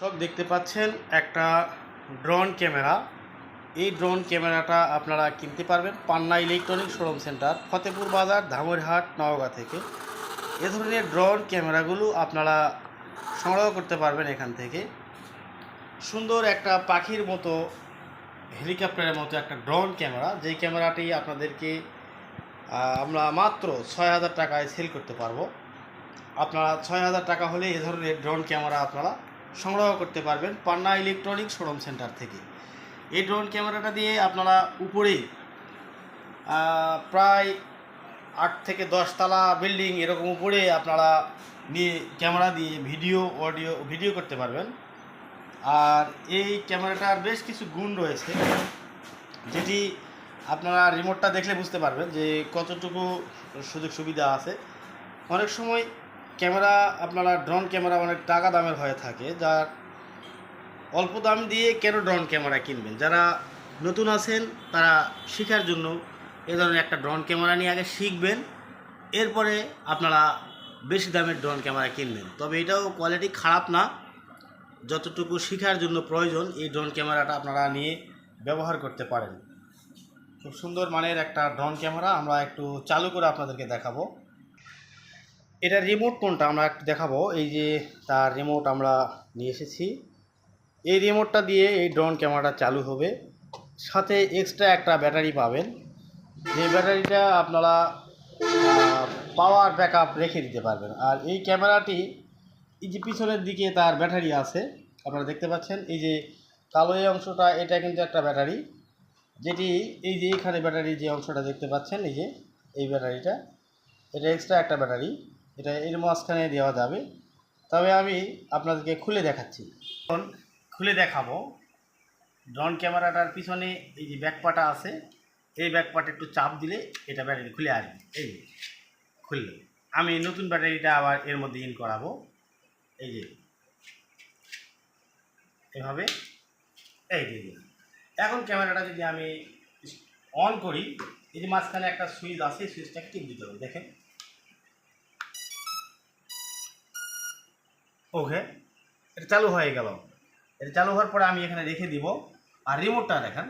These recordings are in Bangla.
সব দেখতে পাচ্ছেন একটা ড্রোন ক্যামেরা। এই ড্রোন ক্যামেরাটা আপনারা কিনতে পারবেন Panna electronic showroom center, Fatehpur বাজার, ধামরহাট, নওগাঁ থেকে। এ ধরনের ড্রোন ক্যামেরাগুলো আপনারা সংগ্রহ করতে পারবেন এখান থেকে। সুন্দর একটা পাখির মতো, হেলিকপ্টারের মতো একটা ড্রোন ক্যামেরা। যেই ক্যামেরাটি আপনাদেরকে আমরা মাত্র ছয় হাজার টাকায় সেল করতে পারব। আপনারা ছয় হাজার টাকা হলে এ ধরনের ড্রোন ক্যামেরা আপনারা সংগ্রহ করতে পারবেন পান্না ইলেকট্রনিক শোরুম সেন্টার থেকে। এই ড্রোন ক্যামেরাটা দিয়ে আপনারা উপরেই আহ, প্রায় আট থেকে দশতলা বিল্ডিং এরকম উপরে আপনারা নিয়ে ক্যামেরা দিয়ে ভিডিও অডিও ভিডিও করতে পারবেন। আর এই ক্যামেরাটার বেশ কিছু গুণ রয়েছে যেটি আপনারা রিমোটটা দেখলে বুঝতে পারবেন যে কতটুকু সুযোগ সুবিধা আছে। অনেক সময় ক্যামেরা আপনারা ড্রোন ক্যামেরা অনেক টাকা দামের হয়ে থাকে, যার অল্প দাম দিয়ে কেন ড্রোন ক্যামেরা কিনবেন? যারা নতুন আছেন, তারা শেখার জন্য এ ধরনের একটা ড্রোন ক্যামেরা নিয়ে আগে শিখবেন, এরপরে আপনারা বেশি দামের ড্রোন ক্যামেরা কিনবেন। তবে এটাও কোয়ালিটি খারাপ না, যতটুকু শেখার জন্য প্রয়োজন, এই ড্রোন ক্যামেরাটা আপনারা নিয়ে ব্যবহার করতে পারেন। খুব সুন্দর মানের একটা ড্রোন ক্যামেরা, আমরা একটু চালু করে আপনাদেরকে দেখাবো। এটা রিমোট কোনটা? আমরা একটু দেখাবো। এই যে তার রিমোট আমরা নিয়ে এসেছি। এই রিমোটটা দিয়ে এই ড্রোন ক্যামেরাটা চালু হবে। সাথে এক্সট্রা একটা ব্যাটারি পাবেন। যে ব্যাটারিটা আপনারা পাওয়ার ব্যাকআপ রেখে দিতে পারবেন। আর এই ক্যামেরাটি এই যে পিছনের দিকে তার ব্যাটারি আছে, আপনারা দেখতে পাচ্ছেন। এই যে কালো এই অংশটা, এটা কিন্তু একটা ব্যাটারি যেটি এই যে এখানে ব্যাটারি যে অংশটা দেখতে পাচ্ছেন, এই যে, এই ব্যাটারিটা এটা এক্সট্রা একটা ব্যাটারি এটা এর মাঝখানে দেওয়া যাবে। তবে আমি আপনাদেরকে খুলে দেখাচ্ছি। এখন খুলে দেখাবো। ড্রোন ক্যামেরাটার পিছনে এই যে ব্যাকপাটা আছে, এই ব্যাকপাটা একটু চাপ দিলে এটা ব্যাটারি খুলে আসবে। এই যে, খুললো। আমি নতুন ব্যাটারিটা আবার এর মধ্যে ইন করাবো। এই যে, এভাবে। এই যে এখন ক্যামেরাটা যদি আমি অন করি, এই যে মাঝখানে একটা সুইচ আছে, সুইচটা টিপ দিতে হবে, দেখেন। ওকে, এটা চালু হয়ে গেল। এটা চালু হওয়ার পরে আমি এখানে রেখে দিব। আর রিমোটটা দেখেন,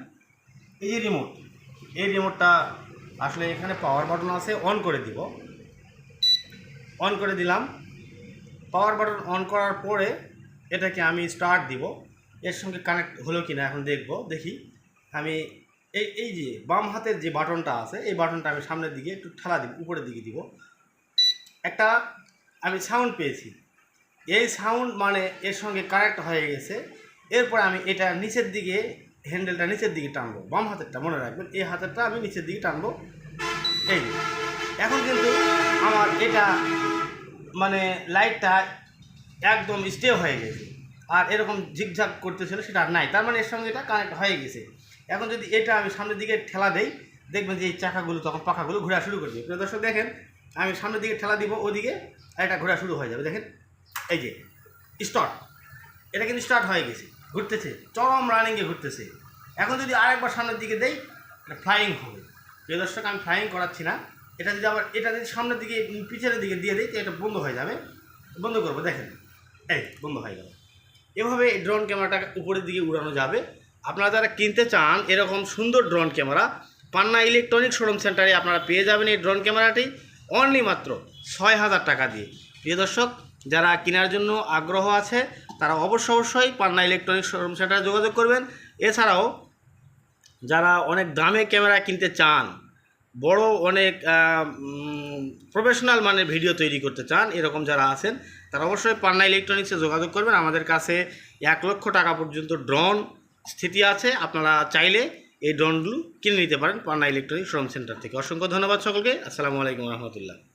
এই যে রিমোট এই রিমোটটা আসলে এখানে পাওয়ার বাটন আছে অন করে দিব। অন করে দিলাম। পাওয়ার বাটন অন করার পরে এটাকে আমি স্টার্ট দিব। এর সঙ্গে কানেক্ট হলো কি না এখন দেখব, দেখি। আমি এই এই যে বাম হাতের যে বাটনটা আছে, এই বাটনটা আমি সামনের দিকে একটু ঠেলা দিব, উপরের দিকে দিব। একটা আমি সাউন্ড পেয়েছি। এই সাউন্ড মানে এর সঙ্গে কানেক্ট হয়ে গেছে। এরপর আমি এটা নিচের দিকে হ্যান্ডেলটা নিচের দিকে টানবো। বাম হাতেরটা মনে রাখবেন, এই হাতেরটা আমি নিচের দিকে টানবো। এই। এখন কিন্তু আমার এটা মানে লাইটটা একদম স্টে হয়ে গেছে। আর এরকম ঝিকঝাক করতেছিল সেটা নাই। তার মানে এর সঙ্গে এটা কানেক্ট হয়ে গেছে। এখন যদি এটা আমি সামনের দিকে ঠেলা দেই, দেখবেন যে এই চাকাগুলো তখন পাখাগুলো ঘোরা শুরু করবে দর্শক, দেখেন, আমি সামনের দিকে ঠেলা দিব, ওদিকে আর এটা ঘোরা শুরু হয়ে যাবে। দেখেন এই যে স্টার্ট এটা কিন্তু স্টার্ট হয়ে গেছে, ঘুরতেছে, চরম রানিংয়ে ঘুরতেছে। এখন যদি আরেকবার সামনের দিকে দেই, এটা ফ্লাইং হবে। প্রিয় দর্শক, আমি ফ্লাইং করাচ্ছি না। এটা যদি আবার, এটা যদি সামনের দিকে পিছনের দিকে দিয়ে দিই তো এটা বন্ধ হয়ে যাবে। বন্ধ করব, দেখেন। এই, বন্ধ হয়ে গেল। এভাবে ড্রোন ক্যামেরাটা উপরের দিকে উড়ানো যাবে। আপনারা যারা কিনতে চান, এরকম সুন্দর drone camera Panna electronic showroom সেন্টারে আপনারা পেয়ে যাবেন এই ড্রোন ক্যামেরাটি অনলি মাত্র ছয় হাজার টাকা দিয়ে। প্রিয় দর্শক যারা কেনার জন্য আগ্রহ আছে, তারা অবশ্য অবশ্যই পান্না ইলেকট্রনিক শোরুম সেন্টারে যোগাযোগ করবেন। এছাড়াও, যারা অনেক দামে ক্যামেরা কিনতে চান, বড় অনেক প্রফেশনাল মানের ভিডিও তৈরি করতে চান, এরকম যারা আছেন, তারা অবশ্যই পান্না ইলেকট্রনিক্সে যোগাযোগ করবেন। আমাদের কাছে এক লক্ষ টাকা পর্যন্ত ড্রোন স্থিতি আছে। আপনারা চাইলে এই ড্রোনগুলো কিনে নিতে পারেন পান্না ইলেকট্রনিক শ্রম সেন্টার থেকে। অসংখ্য ধন্যবাদ সকলকে। আসসালামু আলাইকুম রহমতুল্লাহ।